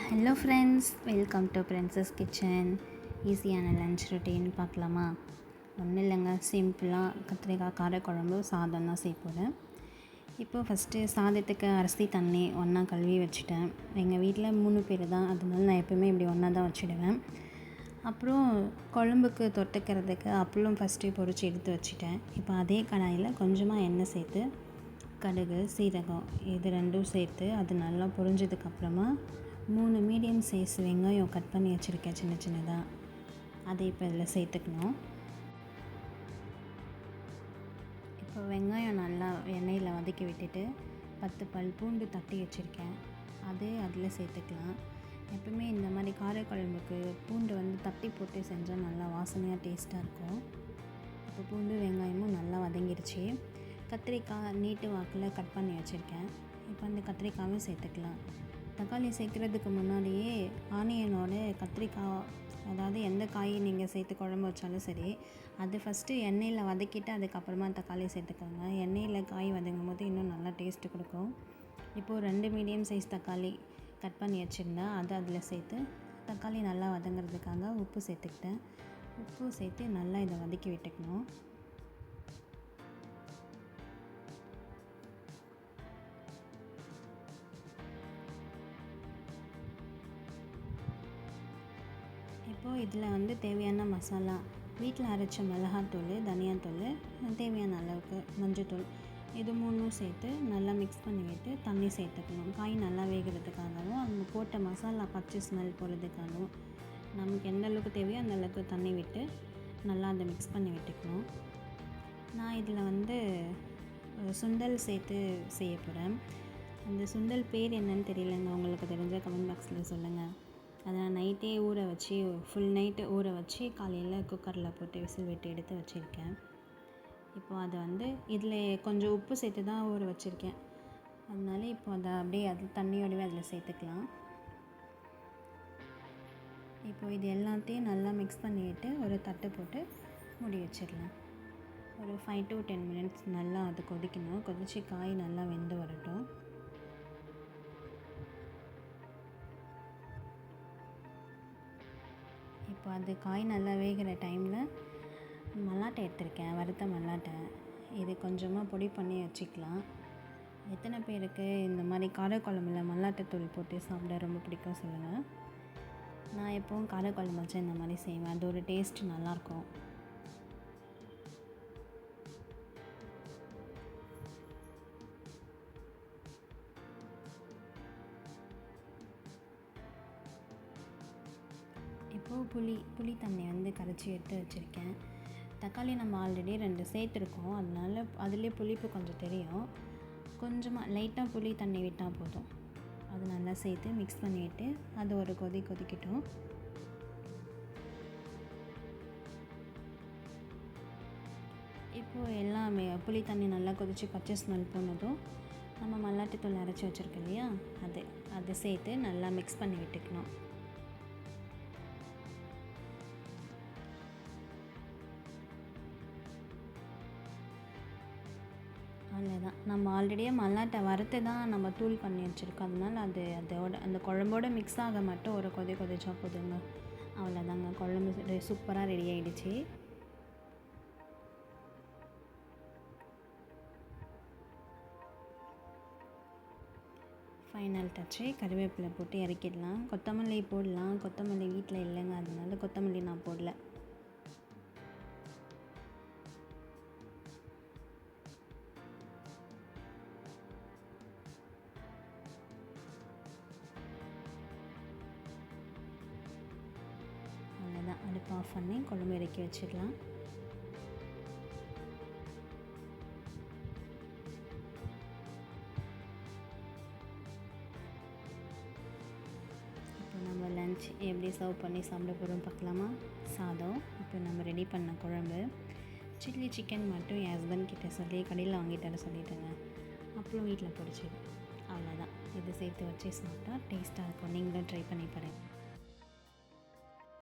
Hello friends welcome to princess kitchen ஈஸியான lunch routine பார்க்கலாமா? ஒன்றும் இல்லைங்க. சிம்பிளாக கத்திரிக்காய் காரக்குழம்பு சாதம் தான் செய்ய போகிறேன் இப்போது ஃபஸ்ட்டு சாதத்துக்கு அரிசி தண்ணி ஒன்றா கழுவி வச்சுட்டேன். எங்கள் வீட்டில் மூணு பேர் தான். அதனால நான் எப்பவுமே இப்படி ஒன்றா தான் வச்சுடுவேன். அப்புறம் குழம்புக்கு தொட்டுக்கிறதுக்கு அப்பளம் ஃபஸ்ட்டு பொரிச்சு எடுத்து வச்சுட்டேன். இப்போ அதே கடாயில் கொஞ்சமாக எண்ணெய் சேர்த்து கடுகு சீரகம் இது ரெண்டும் சேர்த்து அது நல்லா பொரிஞ்சதுக்கப்புறமா மூணு மீடியம் சைஸ் வெங்காயம் கட் பண்ணி வச்சுருக்கேன் சின்ன சின்னதாக அதை இப்போ இதில் சேர்த்துக்கணும். இப்போ வெங்காயம் நல்லா எண்ணெயில் வதக்கி விட்டுட்டு பத்து பல் பூண்டு தட்டி வச்சுருக்கேன். அது அதில் சேர்த்துக்கலாம். எப்பவுமே இந்த மாதிரி காரக்குழம்புக்கு பூண்டு வந்து தட்டி போட்டு செஞ்சால் நல்லா வாசனையாக டேஸ்ட்டாக இருக்கும். இப்போ பூண்டு வெங்காயமும் நல்லா வதங்கிருச்சு. கத்திரிக்காய் நீட்டு வாக்கில் கட் பண்ணி வச்சுருக்கேன். இப்போ அந்த கத்திரிக்காயும் சேர்த்துக்கலாம். தக்காளி சேர்க்குறதுக்கு முன்னாடியே ஆனியனோட கத்திரிக்காய் அதாவது எந்த காய் நீங்கள் சேர்த்து குழம்பு வச்சாலும் சரி அது ஃபஸ்ட்டு எண்ணெயில் வதக்கிட்டு அதுக்கப்புறமா தக்காளி சேர்த்துக்கோங்க. எண்ணெயில் காய் வதங்கும் போது இன்னும் நல்லா டேஸ்ட்டு கொடுக்கும். இப்போது ரெண்டு மீடியம் சைஸ் தக்காளி கட் பண்ணி வச்சுருந்தா அதை அதில் சேர்த்து தக்காளி நல்லா வதங்கிறதுக்காக உப்பு சேர்த்துக்கிட்டேன். உப்பு சேர்த்து நல்லா இதை வதக்கி விட்டுக்கணும். இப்போது இதில் வந்து தேவையான மசாலா வீட்டில் அரைச்ச மிளகாத்தூள் தனியாத்தூள் தேவையான அளவுக்கு மஞ்சத்தூள் இது மூணும் சேர்த்து நல்லா மிக்ஸ் பண்ணி விட்டு தண்ணி சேர்த்துக்கணும். காய் நல்லா வேகிறதுக்காகவும் அந்த போட்ட மசாலா பச்சை ஸ்மெல் போகிறதுக்காகவும் நமக்கு எந்த அளவுக்கு தேவையோ அந்த அளவுக்கு தண்ணி விட்டு நல்லா அதை மிக்ஸ் பண்ணி விட்டுக்கணும். நான் இதில் வந்து சுண்டல் சேர்த்து செய்ய போகிறேன் அந்த சுண்டல் பேர் என்னன்னு தெரியலங்க உங்களுக்கு தெரிஞ்ச கமெண்ட் பாக்ஸில் சொல்லுங்கள் அதை நான் நைட்டே ஊற வச்சு ஃபுல் நைட்டு ஊற வச்சு காலையில் குக்கரில் போட்டு விசில் விட்டு எடுத்து வச்சுருக்கேன். இப்போ அதை வந்து இதில் கொஞ்சம் உப்பு சேர்த்து தான் ஊற வச்சுருக்கேன். அதனால இப்போ அதை அப்படியே அது தண்ணியோடவே அதில் சேர்த்துக்கலாம். இப்போ இது எல்லாத்தையும் நல்லா மிக்ஸ் பண்ணிவிட்டு ஒரு தட்டு போட்டு மூடி வச்சிடலாம். ஒரு ஃபைவ் டு டென் மினிட்ஸ் நல்லா அது கொதிக்கணும். கொதித்து காய் நல்லா வெந்து வரட்டும். இப்போ அது காய் நல்லா வேகிற டைமில் மல்லாட்டை எடுத்திருக்கேன் வறுத்த மல்லாட்டை. இது கொஞ்சமாக பொடி பண்ணி வச்சுக்கலாம். எத்தனை பேருக்கு இந்த மாதிரி காரக்குழம்புல மல்லாட்டை தூள் போட்டு சாப்பிட ரொம்ப பிடிக்கும் சொல்லுங்கள் நான் எப்போவும் காரக்குழம்பு வச்சு இந்த மாதிரி செய்வேன். அது ஒரு டேஸ்ட் நல்லாயிருக்கும் இப்போது புளி புளி தண்ணி வந்து கரைச்சி எடுத்து வச்சுருக்கேன். தக்காளி நம்ம ஆல்ரெடி ரெண்டு சேர்த்துருக்கோம் அதனால அதுலேயே புளிப்பு கொஞ்சம் தெரியும். கொஞ்சமாக லைட்டாக புளி தண்ணி விட்டால் போதும். அது நல்லா சேர்த்து மிக்ஸ் பண்ணிவிட்டு அது ஒரு கொதி கொதிக்கட்டும். இப்போது எல்லாமே புளி தண்ணி நல்லா கொதித்து பச்சை ஸ்மெல் போனதும் நம்ம மல்லாட்டுத்தூள் அரைச்சி வச்சுருக்கோம் இல்லையா? அது அதை சேர்த்து நல்லா மிக்ஸ் பண்ணி விட்டுக்கணும். அவ்வளோதான் நம்ம ஆல்ரெடியே மல்லாட்டை வறுத்து தான் நம்ம தூள் பண்ணி வச்சுருக்கோம். அதனால் அது அதோட அந்த குழம்போட மிக்ஸ் ஆக மட்டும் ஒரு கொதி கொதிச்சா போதுங்க. அவ்வளோதாங்க குழம்பு சூப்பராக ரெடி ஆகிடுச்சு ஃபைனல் டச்சு கருவேப்பிலை போட்டு இறக்கிடலாம். கொத்தமல்லி போடலாம். கொத்தமல்லி வீட்டில் இல்லைங்க. அதனால கொத்தமல்லி நான் போடல. அடுப்பு ஆஃப் பண்ணி குழம்பு இறக்கி வச்சிடலாம். இப்போ நம்ம லஞ்ச் எப்படி சர்வ் பண்ணி சாப்பிட போகிறோம் பார்க்கலாமா? சாதம். இப்போ நம்ம ரெடி பண்ண குழம்பு. சில்லி சிக்கன் மட்டும் என் ஹஸ்பண்ட் கிட்டே சொல்லி கடையில் வாங்கிட்டு வர சொல்லிட்டேங்க. அப்புறம் வீட்டில் பிடிச்சிது அவ்வளோதான் இது சேர்த்து வச்சு சாப்பிட்டா டேஸ்ட்டாக இருக்கும். நீங்களும் ட்ரை பண்ணி பாருங்கள்